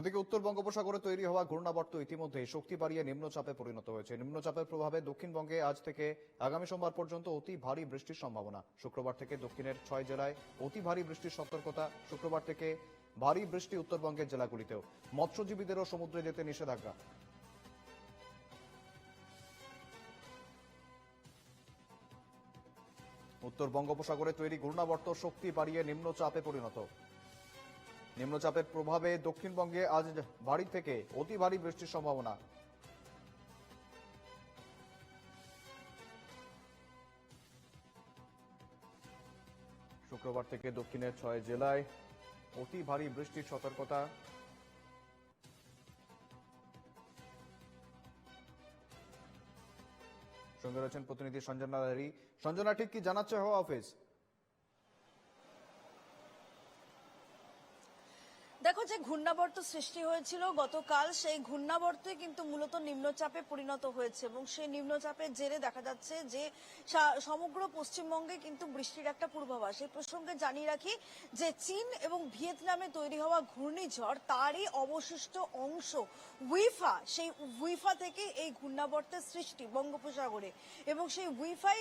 ওদিকে উত্তর বঙ্গোপসাগরে তৈরি হওয়া ঘূর্ণাবর্ত ইতিমধ্যে শক্তি বাড়িয়ে নিম্নচাপে পরিণত হয়েছে। নিম্নচাপের প্রভাবে দক্ষিণবঙ্গে আজ থেকে আগামী সোমবার পর্যন্ত অতি ভারী বৃষ্টির সম্ভাবনা। শুক্রবার থেকে দক্ষিণের ছয় জেলায় অতি ভারী বৃষ্টির সতর্কতা। শুক্রবার থেকে ভারী বৃষ্টি উত্তরবঙ্গের জেলাগুলিতেও। মৎস্যজীবীদেরও সমুদ্রে যেতে নিষেধাজ্ঞা। উত্তর বঙ্গোপসাগরে তৈরি ঘূর্ণাবর্ত শক্তি বাড়িয়ে নিম্নচাপে পরিণত। নিম্নচাপের প্রভাবে দক্ষিণবঙ্গে আজ ভারী থেকে অতি ভারী বৃষ্টির সম্ভাবনা। শুক্রবার থেকে দক্ষিণের ছয় জেলায় অতি ভারী বৃষ্টির সতর্কতা। সঙ্গে রয়েছেন প্রতিনিধি সঞ্জনা দারি সঞ্জনা, ঠিক কি জানাচ্ছে হওয়া অফিস? দেখো যে ঘূর্ণাবর্ত সৃষ্টি হয়েছিল, গতকাল সেই ঘূর্ণাবর্তই কিন্তু মূলত নিম্নচাপে পরিণত হয়েছে এবং সেই নিম্নচাপের জেরে দেখা যাচ্ছে যে সমগ্র পশ্চিমবঙ্গে কিন্তু বৃষ্টির একটা পূর্বাভাস। এই প্রসঙ্গে জানিয়ে রাখি যে চীন এবং ভিয়েতনামে তৈরি হওয়া ঘূর্ণিঝড় তারই অবশিষ্ট অংশ উইফা, সেই উইফা থেকে এই ঘূর্ণাবর্তের সৃষ্টি বঙ্গোপসাগরে। এবং সেই উইফাই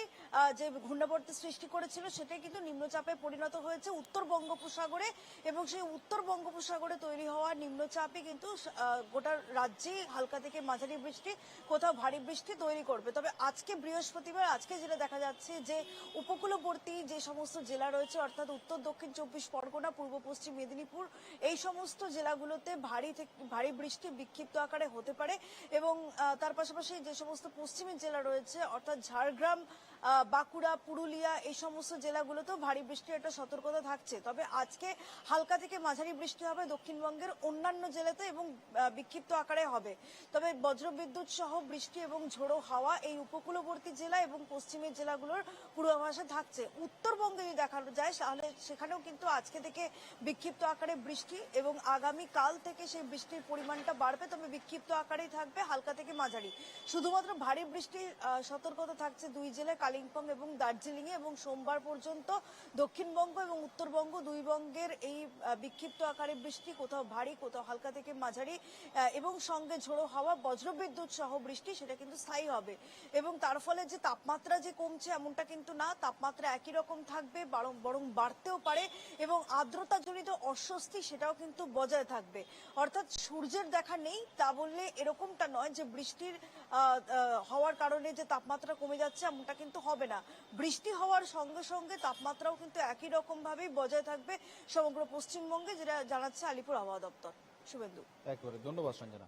যে ঘূর্ণাবর্তের সৃষ্টি করেছিল, সেটাই কিন্তু নিম্নচাপে পরিণত হয়েছে উত্তর বঙ্গোপসাগরে এবং সেই উত্তর বঙ্গোপসাগরে তৈরি হওয়া নিম্নচাপই কিন্তু গোটা রাজ্যেই হালকা থেকে মাঝারি বৃষ্টি, কোথাও ভারী বৃষ্টি তৈরি করবে। তবে আজকে বৃহস্পতিবার, আজকে যেটা দেখা যাচ্ছে যে উপকূলবর্তী যে সমস্ত জেলা রয়েছে, অর্থাৎ উত্তর, দক্ষিণ চব্বিশ পরগনা, পূর্ব, পশ্চিম মেদিনীপুর, এই সমস্ত জেলাগুলোতে ভারী ভারী বৃষ্টি বিক্ষিপ্ত আকারে হতে পারে এবং তার পাশাপাশি যে সমস্ত পশ্চিমের জেলা রয়েছে, অর্থাৎ ঝাড়গ্রাম বাঁকুড়া, পুরুলিয়া, এই সমস্ত জেলাগুলোতেও ভারী বৃষ্টির একটা সতর্কতা থাকছে। তবে আজকে হালকা থেকে মাঝারি বৃষ্টি হবে দক্ষিণবঙ্গের অন্যান্য জেলাতে এবং বিক্ষিপ্ত আকারে হবে। তবে বজ্রবিদ্যুৎ সহ বৃষ্টি এবং ঝোড়ো হাওয়া এই উপকূলবর্তী জেলা এবং পশ্চিমের জেলাগুলোর পূর্বাভাসে থাকছে। উত্তরবঙ্গে যদি দেখানো যায়, তাহলে সেখানেও কিন্তু আজকে থেকে বিক্ষিপ্ত আকারে বৃষ্টি এবং আগামী কাল থেকে সেই বৃষ্টির পরিমাণটা বাড়বে, তবে বিক্ষিপ্ত আকারেই থাকবে হালকা থেকে মাঝারি। শুধুমাত্র ভারী বৃষ্টির সতর্কতা থাকছে দুই জেলায় কালিম্পং এবং দার্জিলিং এবং সোমবার পর্যন্ত দক্ষিণবঙ্গ এবং উত্তরবঙ্গ দুই বঙ্গের এই বিক্ষিপ্ত আকারে বৃষ্টি কোথাও ভারী, কোথাও হালকা থেকে মাঝারি এবং সঙ্গে ঝোড়ো হাওয়া, বজ্রবিদ্যুৎ সহ বৃষ্টি, সেটা কিন্তু স্থায়ী হবে। এবং তার ফলে যে তাপমাত্রা যে কমছে এমনটা কিন্তু না। তাপমাত্রা একই রকম থাকবে, বরং- বাড়তেও পারে এবং আর্দ্রতা জনিত অস্বস্তি সেটাও কিন্তু বজায় থাকবে। অর্থাৎ সূর্যের দেখা নেই তা বললে এরকমটা নয় যে বৃষ্টির হওয়ার কারণে যে তাপমাত্রা কমে যাচ্ছে এমনটা কিন্তু হবে না। বৃষ্টি হওয়ার সঙ্গে সঙ্গে তাপমাত্রাও কিন্তু একই রকম ভাবেই বজায় থাকবে সমগ্র পশ্চিমবঙ্গে, যেটা জানাচ্ছে আলিপুর আবহাওয়া দপ্তর। শুভেন্দু। একবারে ধন্যবাদ সঞ্জনা।